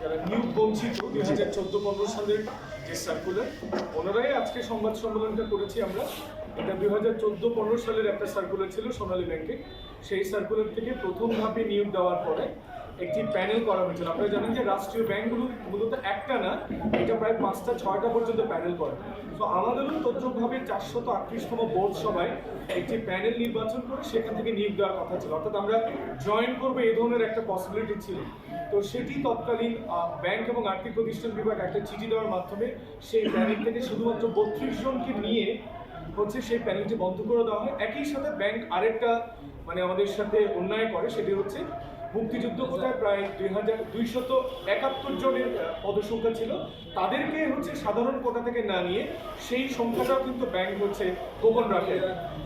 যারা নিয়োগ বঞ্চিত দুই হাজার চোদ্দ, পনেরো সালের যে সার্কুলার ওনারাই আজকে সংবাদ সম্মেলনটা করেছি আমরা। এটা দুই হাজার চোদ্দ, পনেরো সালের একটা সার্কুলার ছিল সোনালী ব্যাংকে সেই সার্কুলার থেকে প্রথম ধাপে নিয়োগ দেওয়ার পরে একটি প্যানেল করা হয়েছিল। আপনারা জানেন যে রাষ্ট্রীয় ব্যাংকগুলো মূলত একটা না প্রায় পাঁচটা, ছয়টা পর্যন্ত প্যানেল করে। তো আমাদেরও তদ্রুপভাবে চারশত আটত্রিশতম বোর্ড সভায় একটি প্যানেল নির্বাচন করে সেখান থেকে নিয়োগ দেওয়ার কথা ছিল। অর্থাৎ আমরা জয়েন করব এই ধরনের একটা পসিবিলিটি ছিল। তো সেটি তৎকালীন ব্যাংক এবং আর্থিক প্রতিষ্ঠান বিভাগ একটা চিঠি দেওয়ার মাধ্যমে সেই প্যানেল থেকে শুধুমাত্র বত্রিশ জনকে নিয়ে হচ্ছে সেই প্যানেলটি বন্ধ করে দেওয়া হয়। একই সাথে ব্যাংক আরেকটা মানে আমাদের সাথে অন্যায় করে, সেটি হচ্ছে মুক্তিযুদ্ধ কোটায় প্রায় দুই হাজার দুইশত একাত্তর জনের পদসংখ্যা ছিল। তাদেরকে হচ্ছে সাধারণ কোটা থেকে না নিয়ে সেই সংখ্যাটাও কিন্তু ব্যাংক হচ্ছে গোপন রাখে।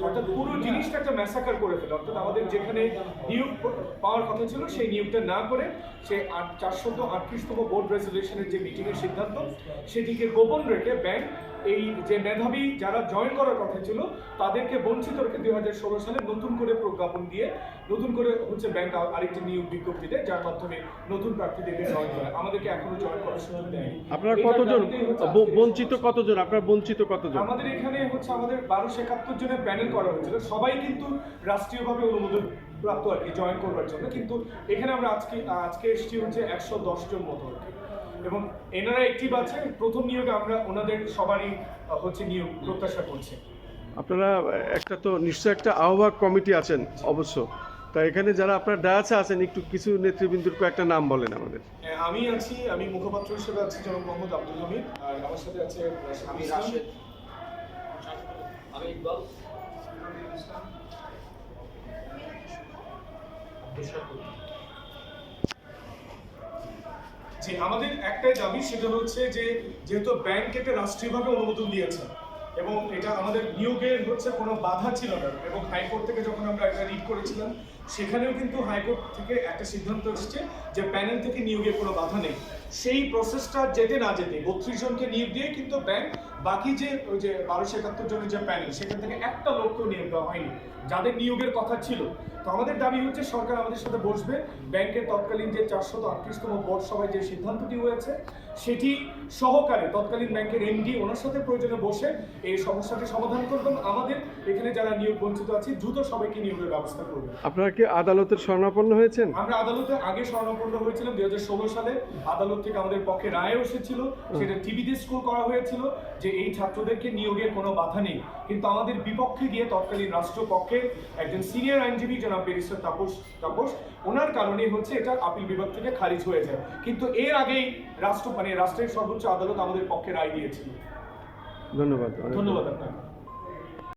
অর্থাৎ পুরো জিনিসটা একটা ম্যাসাকার করে ফেলে। অর্থাৎ আমাদের যেখানে নিয়োগ পাওয়ার কথা ছিল, সেই নিয়োগটা না করে সে আট চারশত আটত্রিশতম বোর্ড রেজলিউশনের যে মিটিংয়ের সিদ্ধান্ত, সেটিকে গোপন রেখে ব্যাংক এই যে মেধাবী যারা জয়েন করার কথা ছিল তাদেরকে বঞ্চিত রেখে দুই হাজার ষোলো সালে নতুন করে প্রজ্ঞাপন দিয়ে নতুন করে হচ্ছে ব্যাংক আরেকটি নিয়োগ বিজ্ঞপ্তি দেয় যার মাধ্যমে নতুন প্রার্থীদেরকে জয়েন করে। আমাদেরকে এখনও জয়েন করার সুযোগ দেয়নি। আপনারা কতজন? বঞ্চিত কতজন? আপনার বঞ্চিত কতজন? আমাদের এখানে হচ্ছে আমাদের বারোশো একাত্তর জনের প্যানেল করা হয়েছিল। সবাই কিন্তু রাষ্ট্রীয়ভাবে অনুমোদন প্রাপ্ত আর কি জয়েন করবার জন্য। কিন্তু এখানে আমরা আজকে আজকে এসেছি হচ্ছে একশো দশ জন মতো আর কি। এবং এনারা একটি আছে প্রথম নিয়োগে আমরা ওনাদের সবারই হচ্ছে নিয়োগ প্রত্যাশা করছি। আপনারা একটা তো নিশ্চয় একটা আহ্বায়ক কমিটি আছেন অবশ্য। তা এখানে যারা আপনার ডায়াসে আছেন একটু কিছু নেতৃবৃন্দুর একটা নাম বলেন আমাদের। আমি আছি আমি মুখপাত্র হিসেবে আছি জনাব মোহাম্মদ আব্দুল হামিদ আর আমার সাথে আছে আমি আমি রাশেদ। আমি ইকবাল। যে আমাদের একটাই দাবি সেটা হচ্ছে যে যেহেতু ব্যাংক এটা রাষ্ট্রীয়ভাবে অনুমোদন দিয়েছে এবং এটা আমাদের নিয়োগের হচ্ছে কোনো বাধা ছিল না এবং হাইকোর্ট থেকে যখন আমরা এটা রিড করেছিলাম, সেখানেও কিন্তু হাইকোর্ট থেকে একটা সিদ্ধান্ত এসেছে যে প্যানেল থেকে নিয়োগের কোনো বাধা নেই। সেই প্রসেসটা যেতে না যেতে বত্রিশ জনকে নিয়োগ দিয়ে কিন্তু ব্যাংক বাকি যে ওই যে বারোশো একাত্তর জনের যে প্যানেল সেখান থেকে একটা লোককেও নিয়োগ দেওয়া হয়নি যাদের নিয়োগের কথা ছিল। তো আমাদের দাবি হচ্ছে সরকার আমাদের সাথে বসবে। ব্যাংকের তৎকালীন যে চারশত আটত্রিশতম বোর্ড সভায় যে সিদ্ধান্তটি হয়েছে সেটি সহকারে তৎকালীন ব্যাংকের এমডি ওনার সাথে প্রয়োজনে বসে এই সমস্যাটি সমাধান করবেন। আমাদের এখানে যারা নিয়োগ বঞ্চিত আছে দ্রুত সবাইকে নিয়োগের ব্যবস্থা করবে আপনারা কি আদালতের শরণাপন্ন হয়েছেন? আমরা আদালতে আগে স্বর্ণপন্ন হয়েছিলাম দুই হাজার ষোলো সালে। আদালত থেকে আমাদের পক্ষে রায় এসেছিল। সেটা টিভিতে স্কোর করা হয়েছিল যে এই ছাত্রদেরকে নিয়োগের কোনো বাধা নেই। কিন্তু আমাদের বিপক্ষে গিয়ে তৎকালীন রাষ্ট্রপক্ষে একজন সিনিয়র আইনজীবী জনাব ব্যারিস্টার তাপস তাপস ওনার কারণে হচ্ছে এটা আপিল বিভাগ থেকে খারিজ হয়ে যায়। কিন্তু এর আগেই রাষ্ট্র মানে রাষ্ট্রের সর্বোচ্চ আদালত আমাদের পক্ষে রায় দিয়েছিল। ধন্যবাদ। ধন্যবাদ আপনাকে।